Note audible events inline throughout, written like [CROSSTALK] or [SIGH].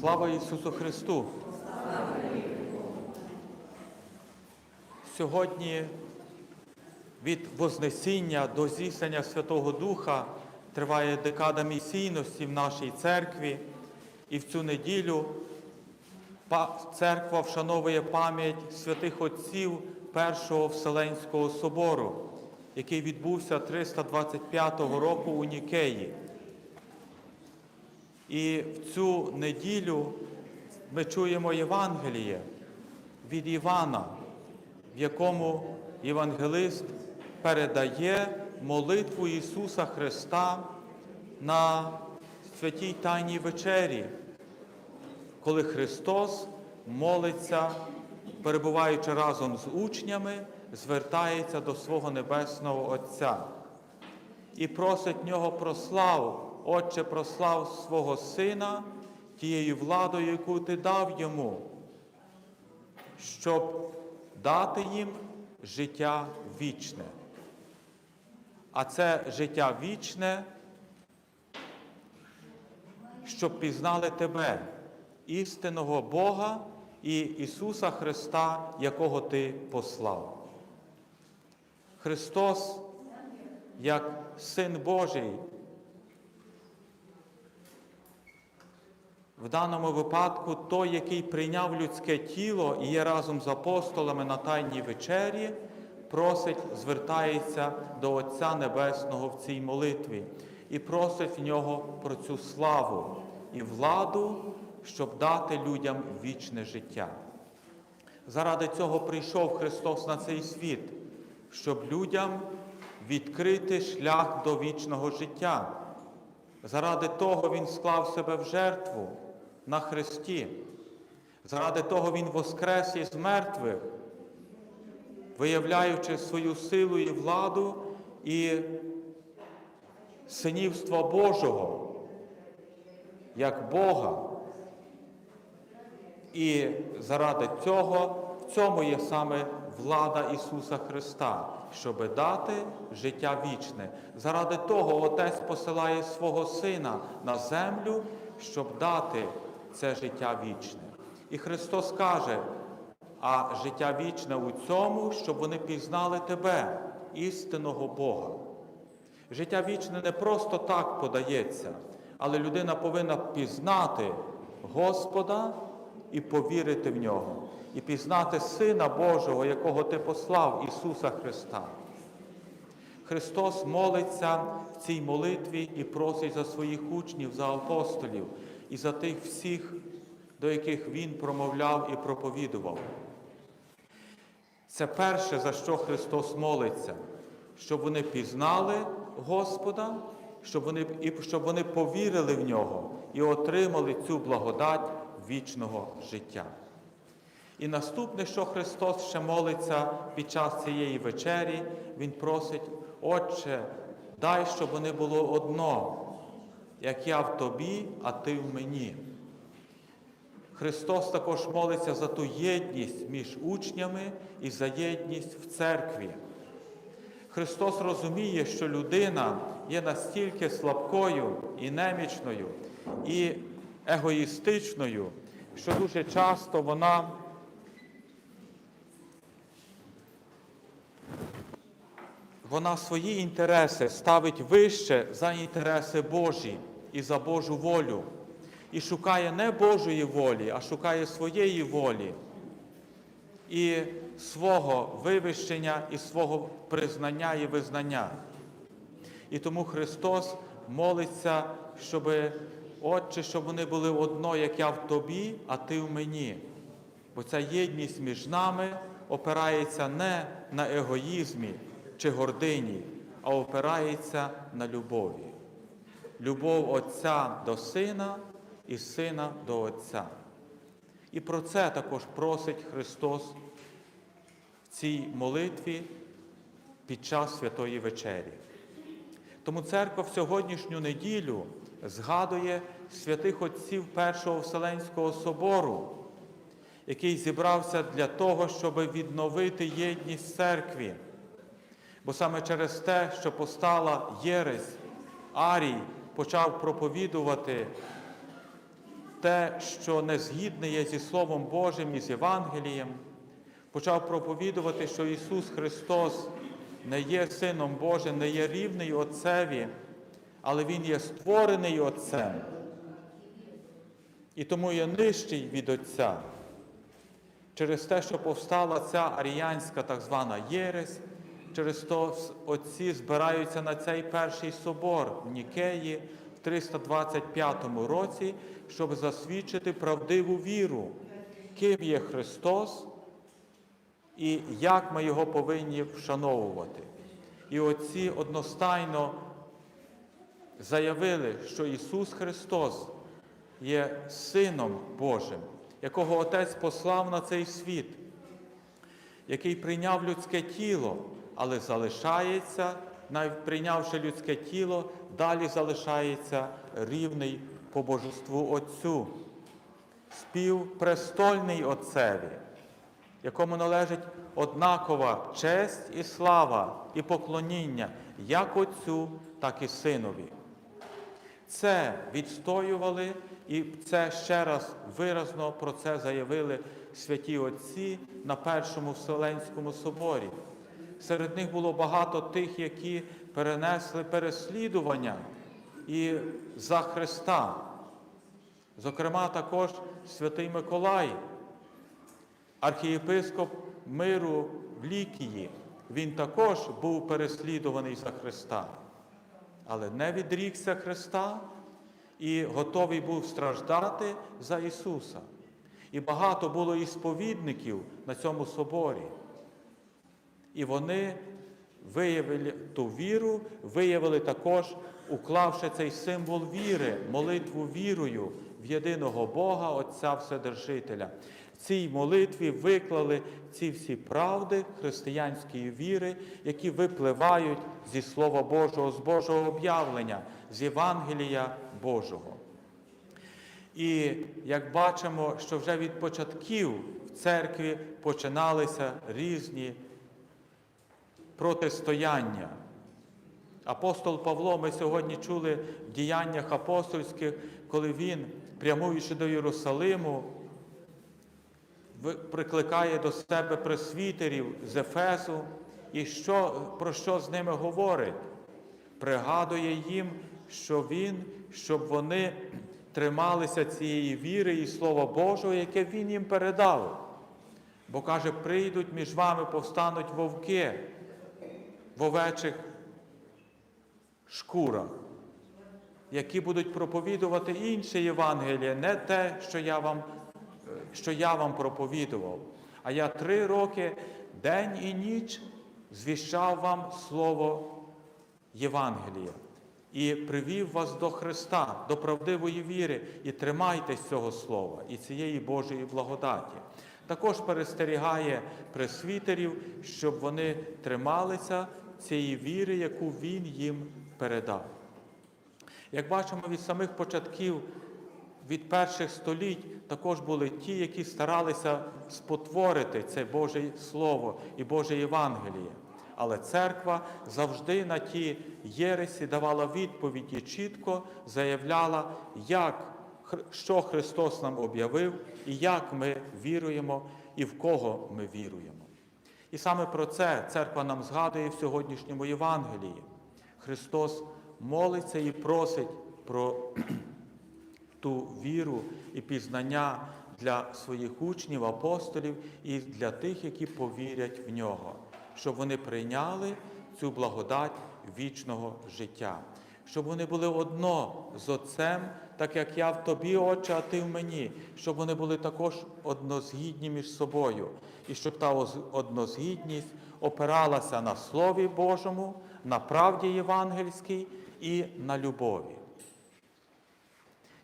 Слава Ісусу Христу! Сьогодні від Вознесіння до зіснення Святого Духа триває декада місійності в нашій церкві, і в цю неділю церква вшановує пам'ять святих отців Першого Вселенського собору, який відбувся 325 року у Нікеї. І в цю неділю ми чуємо Євангеліє від Івана, в якому євангелист передає молитву Ісуса Христа на святій Тайній вечері, коли Христос молиться, перебуваючи разом з учнями, звертається до свого Небесного Отця і просить нього про славу. Отче, прослав свого Сина тією владою, яку ти дав йому, щоб дати їм життя вічне. А це життя вічне, щоб пізнали тебе, істинного Бога і Ісуса Христа, якого Ти послав. Христос, як Син Божий, в даному випадку той, який прийняв людське тіло і є разом з апостолами на Тайній вечері, просить, звертається до Отця Небесного в цій молитві і просить в нього про цю славу і владу, щоб дати людям вічне життя. Заради цього прийшов Христос на цей світ, щоб людям відкрити шлях до вічного життя. Заради того Він склав себе в жертву на Христі. Заради того Він воскрес із мертвих, виявляючи свою силу і владу і синівство Божого, як Бога. І заради цього в цьому є саме влада Ісуса Христа, щоби дати життя вічне. Заради того Отець посилає свого Сина на землю, щоб дати це життя вічне. І Христос каже, а життя вічне у цьому, щоб вони пізнали Тебе, істинного Бога. Життя вічне не просто так подається, але людина повинна пізнати Господа і повірити в нього, і пізнати Сина Божого, якого Ти послав, Ісуса Христа. Христос молиться в цій молитві і просить за своїх учнів, за апостолів і за тих всіх, до яких Він промовляв і проповідував. Це перше, за що Христос молиться, щоб вони пізнали Господа, щоб вони, і щоб вони повірили в нього і отримали цю благодать вічного життя. І наступне, що Христос ще молиться під час цієї вечері, Він просить, Отче, дай, щоб вони було одно, як я в тобі, а ти в мені. Христос також молиться за ту єдність між учнями і за єдність в церкві. Христос розуміє, що людина є настільки слабкою і немічною, і егоїстичною, що дуже часто вона вона свої інтереси ставить вище за інтереси Божі і за Божу волю. І шукає не Божої волі, а шукає своєї волі і свого вивищення, і свого признання і визнання. І тому Христос молиться, щоб, Отче, щоб вони були одно, як я в тобі, а ти в мені. Бо ця єдність між нами опирається не на егоїзмі чи гордині, а опирається на любові. Любов Отця до Сина і Сина до Отця. І про це також просить Христос в цій молитві під час Святої Вечері. Тому церква в сьогоднішню неділю згадує святих отців Першого Вселенського собору, який зібрався для того, щоб відновити єдність церкві. Бо саме через те, що постала Єресь, Арій почав проповідувати те, що не згідне є зі Словом Божим і з Євангелієм, почав проповідувати, що Ісус Христос не є Сином Божим, не є рівний Отцеві, але Він є створений Отцем. І тому є нижчий від Отця. Через те, що повстала ця аріянська так звана Єресь, через то отці збираються на цей перший собор в Нікеї в 325 році, щоб засвідчити правдиву віру, ким є Христос і як ми його повинні вшановувати. І отці одностайно заявили, що Ісус Христос є Сином Божим, якого Отець послав на цей світ, який прийняв людське тіло, але залишається, навіть прийнявши людське тіло, далі залишається рівний по божеству Отцю, співпрестольний Отцеві, якому належить однакова честь і слава і поклоніння як Отцю, так і Синові. Це відстоювали і це ще раз виразно про це заявили святі Отці на Першому Вселенському соборі. Серед них було багато тих, які перенесли переслідування і за Христа. Зокрема, також святий Миколай, архієпископ миру в Лікії. Він також був переслідуваний за Христа, але не відрікся Христа і готовий був страждати за Ісуса. І багато було і сповідників на цьому соборі. І вони виявили ту віру, виявили також, уклавши цей символ віри, молитву вірою в єдиного Бога, Отця Вседержителя. В цій молитві виклали ці всі правди християнської віри, які випливають зі Слова Божого, з Божого об'явлення, з Євангелія Божого. І як бачимо, що вже від початків в церкві починалися різні протистояння. Апостол Павло, ми сьогодні чули в діяннях апостольських, коли він, прямуючи до Єрусалиму, прикликає до себе пресвітерів з Ефесу, і що, про що з ними говорить? Пригадує їм, що він, щоб вони трималися цієї віри і Слова Божого, яке Він їм передав. Бо каже, прийдуть між вами, повстануть вовки в овечих шкурах, які будуть проповідувати інше Євангеліє, не те, що я вам, що я вам проповідував. А я три роки день і ніч звіщав вам Слово Євангелія і привів вас до Христа, до правдивої віри, і тримайтесь цього слова і цієї Божої благодаті. Також перестерігає пресвітерів, щоб вони трималися цієї віри, яку Він їм передав. Як бачимо від самих початків, від перших століть також були ті, які старалися спотворити це Боже Слово і Боже Євангеліє. Але церква завжди на ті єресі давала відповідь і чітко заявляла, як, що Христос нам об'явив, і як ми віруємо, і в кого ми віруємо. І саме про це церква нам згадує в сьогоднішньому Євангелії. Христос молиться і просить про [CLEARS THROAT] ту віру і пізнання для своїх учнів, апостолів і для тих, які повірять в нього щоб вони прийняли цю благодать вічного життя, щоб вони були одно з Отцем, так як я в тобі, Отче, а ти в мені, щоб вони були також однозгідні між собою, і щоб та однозгідність опиралася на Слові Божому, на правді євангельській і на любові.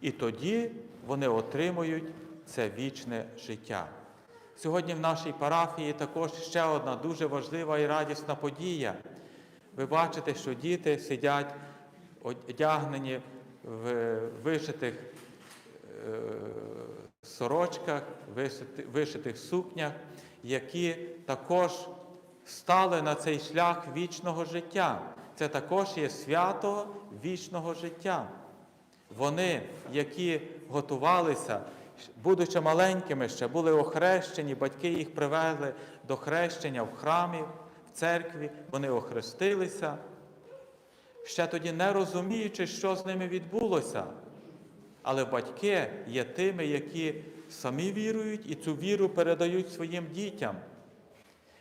І тоді вони отримують це вічне життя. Сьогодні в нашій парафії також ще одна дуже важлива і радісна подія. Ви бачите, що діти сидять одягнені в вишитих е, сорочках, вишитих сукнях, які також стали на цей шлях вічного життя. Це також є свято вічного життя. Вони, які готувалися, будучи маленькими ще, були охрещені, батьки їх привели до хрещення в храмі, в церкві, вони охрестилися, ще тоді не розуміючи, що з ними відбулося. Але батьки є тими, які самі вірують і цю віру передають своїм дітям.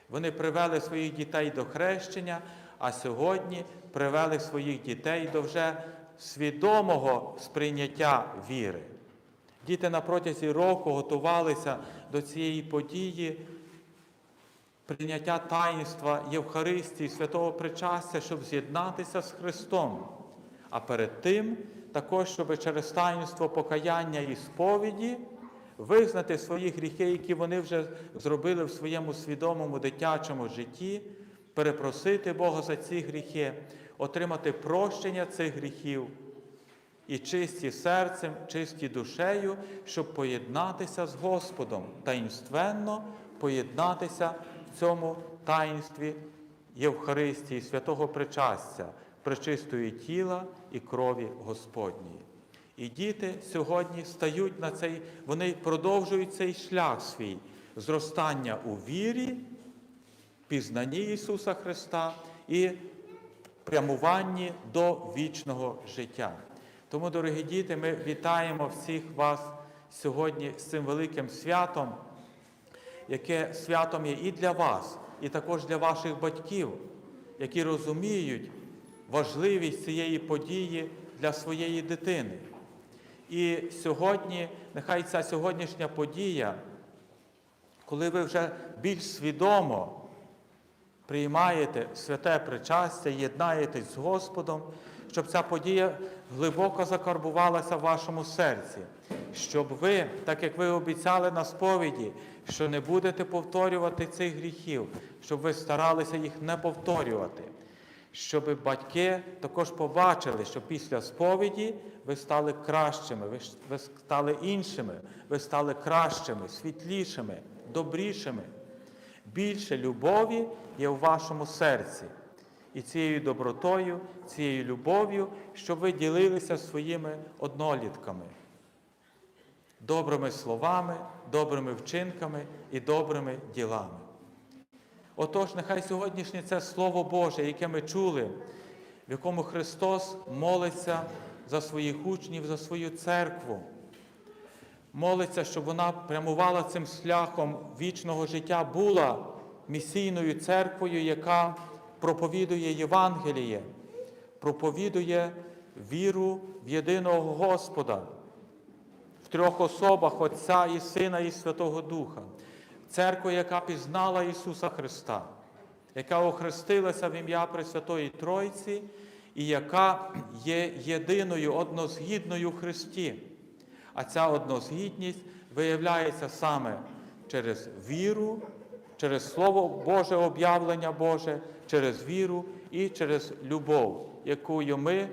Вони привели своїх дітей до хрещення, а сьогодні привели своїх дітей до вже свідомого сприйняття віри. Діти на протязі року готувалися до цієї події прийняття таїнства Євхаристії, святого причастя, щоб з'єднатися з Христом. А перед тим також, щоб через таїнство покаяння і сповіді визнати свої гріхи, які вони вже зробили в своєму свідомому дитячому житті, перепросити Бога за ці гріхи, отримати прощення цих гріхів і чисті серцем, чисті душею, щоб поєднатися з Господом, таїнственно поєднатися в цьому таїнстві Євхаристії, святого причастя, пречистої тіла і крові Господньої. І діти сьогодні стають на цей, вони продовжують цей шлях свій зростання у вірі, пізнанні Ісуса Христа і прямуванні до вічного життя. Тому, дорогі діти, ми вітаємо всіх вас сьогодні з цим великим святом, яке святом є і для вас, і також для ваших батьків, які розуміють важливість цієї події для своєї дитини. І сьогодні, нехай ця сьогоднішня подія, коли ви вже більш свідомо приймаєте святе причастя, єднаєтесь з Господом, щоб ця подія глибоко закарбувалася в вашому серці, щоб ви, так як ви обіцяли на сповіді, що не будете повторювати цих гріхів, щоб ви старалися їх не повторювати, щоб батьки також побачили, що після сповіді ви стали кращими, ви стали іншими, ви стали кращими, світлішими, добрішими. Більше любові є в вашому серці. І цією добротою, цією любов'ю, щоб ви ділилися своїми однолітками, добрими словами, добрими вчинками і добрими ділами. Отож, нехай сьогоднішнє це Слово Боже, яке ми чули, в якому Христос молиться за своїх учнів, за свою церкву, молиться, щоб вона прямувала цим шляхом вічного життя, була місійною церквою, яка проповідує Євангеліє, проповідує віру в єдиного Господа, трьох особах Отця і Сина і Святого Духа. Церква, яка пізнала Ісуса Христа, яка охрестилася в ім'я Пресвятої Тройці і яка є єдиною, однозгідною в Христі. А ця однозгідність виявляється саме через віру, через Слово Боже, об'явлення Боже, через віру і через любов, яку ми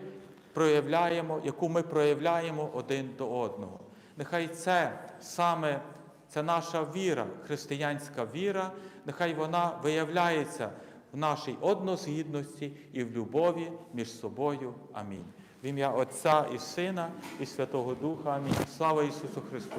проявляємо, яку ми проявляємо один до одного. Нехай це саме це наша віра, християнська віра, нехай вона виявляється в нашій однозгідності і в любові між собою. Амінь. В ім'я Отця і Сина, і Святого Духа. Амінь. Слава Ісусу Христу!